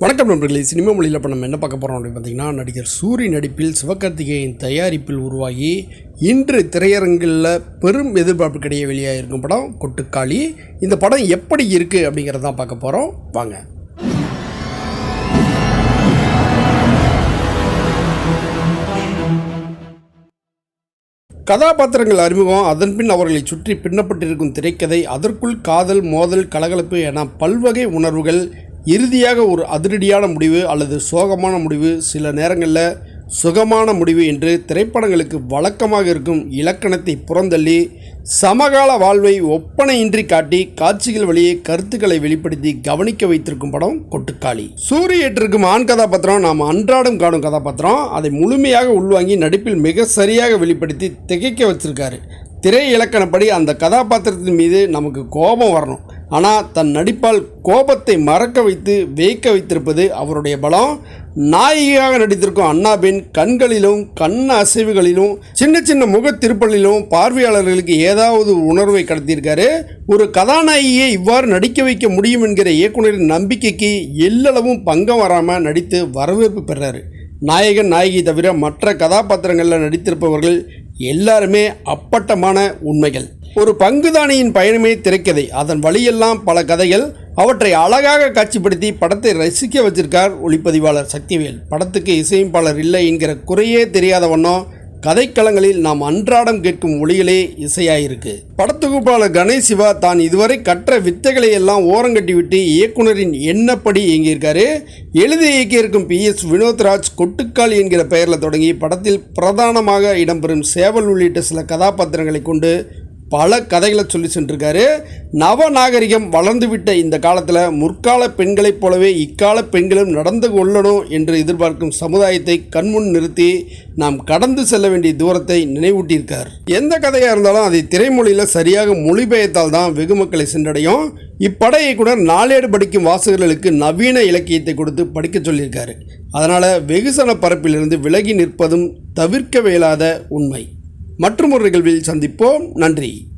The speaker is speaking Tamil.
வணக்கம் நண்பர்களே சினிமா மொழியில் இப்போ நம்ம என்ன பார்க்க போகிறோம் அப்படின்னு பார்த்தீங்கன்னா நடிகர் சூரி நடிப்பில் சிவகார்த்திகேயன் தயாரிப்பில் உருவாகி இன்று திரையரங்கில் பெரும் எதிர்பார்ப்புக்கிடையே வெளியாகிருக்கும் படம் கொட்டுக்காளி. இந்த படம் எப்படி இருக்குது அப்படிங்கிறத தான் பார்க்க போகிறோம் வாங்க. கதாபாத்திரங்கள் அறிமுகம் அதன்பின் அவர்களை சுற்றி பின்னப்பட்டிருக்கும் திரைக்கதை அதற்குள் காதல் மோதல் கலகலப்பு என பல்வகை உணர்வுகள் இறுதியாக ஒரு அதிரடியான முடிவு அல்லது சோகமான முடிவு. சில நேரங்களில் சுகமான முடிவு என்று திரைப்படங்களுக்கு வழக்கமாக இருக்கும் இலக்கணத்தை புறந்தள்ளி சமகால வாழ்வை ஒப்பனையின்றி காட்டி காட்சிகள் வழியே கருத்துக்களை வெளிப்படுத்தி கவனிக்க வைத்திருக்கும் படம் கொட்டுக்காளி. சூரிய ஏற்றிருக்கும் ஆண் கதாபாத்திரம் நாம் அன்றாடம் காணும் கதாபாத்திரம். அதை முழுமையாக உள்வாங்கி நடிப்பில் மிக சரியாக வெளிப்படுத்தி திகைக்க வச்சிருக்காரு. திரை இலக்கணப்படி அந்த கதாபாத்திரத்தின் மீது நமக்கு கோபம் வரணும். ஆனால் தன் நடிப்பால் கோபத்தை மறக்க வைத்து வேய்க்க வைத்திருப்பது அவருடைய பலம். நாயகியாக நடித்திருக்கும் அண்ணாபெண் கண்களிலும் கண் அசைவுகளிலும் சின்ன சின்ன முக திருப்பலிலும் பார்வையாளர்களுக்கு ஏதாவது உணர்வை கடத்தியிருக்காரு. ஒரு கதாநாயகியை இவ்வாறு நடிக்க வைக்க முடியும் என்கிற இயக்குனரின் நம்பிக்கைக்கு எல்லளவும் பங்கம் வராமல் நடித்து வரவேற்பு பெறாரு. நாயகன் நாயகி தவிர மற்ற கதாபாத்திரங்களில் நடித்திருப்பவர்கள் எல்லாருமே அப்பட்டமான உண்மைகள். ஒரு பங்குதானியின் பயணமே திரைக்கதை. அதன் வழியெல்லாம் பல கதைகள். அவற்றை அழகாக காட்சிப்படுத்தி படத்தை ரசிக்க வச்சிருக்கார் ஒளிப்பதிவாளர் சக்திவேல். படத்துக்கு இசையமைப்பாளர் இல்லை என்கிற குறையே தெரியாத வண்ணம் கதைக்களங்களில் நாம் அன்றாடம் கேட்கும் ஒளிகளே இசையாயிருக்கு. படத்தொகுப்பாளர் கணேஷ் சிவா தான் இதுவரை கற்ற வித்தைகளை எல்லாம் ஓரங்கட்டிவிட்டு இயக்குனரின் எண்ணப்படி இயங்கியிருக்காரு. எழுதி இயக்கியிருக்கும் பி. எஸ். வினோத்ராஜ் கொட்டுக்கால் என்கிற பெயரில் தொடங்கி படத்தில் பிரதானமாக இடம்பெறும் சேவல் உள்ளிட்ட சில கதாபாத்திரங்களை கொண்டு பல கதைகளை சொல்லி சென்றிருக்காரு. நவநாகரிகம் வளர்ந்துவிட்ட இந்த காலத்தில் முற்கால பெண்களைப் போலவே இக்கால பெண்களும் நடந்து கொள்ளணும் என்று எதிர்பார்க்கும் சமுதாயத்தை கண்முன் நிறுத்தி நாம் கடந்து செல்ல வேண்டிய தூரத்தை நினைவூட்டியிருக்கார். எந்த கதையாக இருந்தாலும் அதை திரைமொழியில் சரியாக மொழிபெயர்த்தால் தான் வெகு மக்களை சென்றடையும். இப்படையை கூட நாளேடு படிக்கும் வாசகர்களுக்கு நவீன இலக்கியத்தை கொடுத்து படிக்க சொல்லியிருக்காரு. அதனால் வெகுசன பரப்பிலிருந்து விலகி நிற்பதும் தவிர்க்க இயலாத உண்மை. மற்றும் ஒரு நிகழ்வில் சந்திப்போம். நன்றி.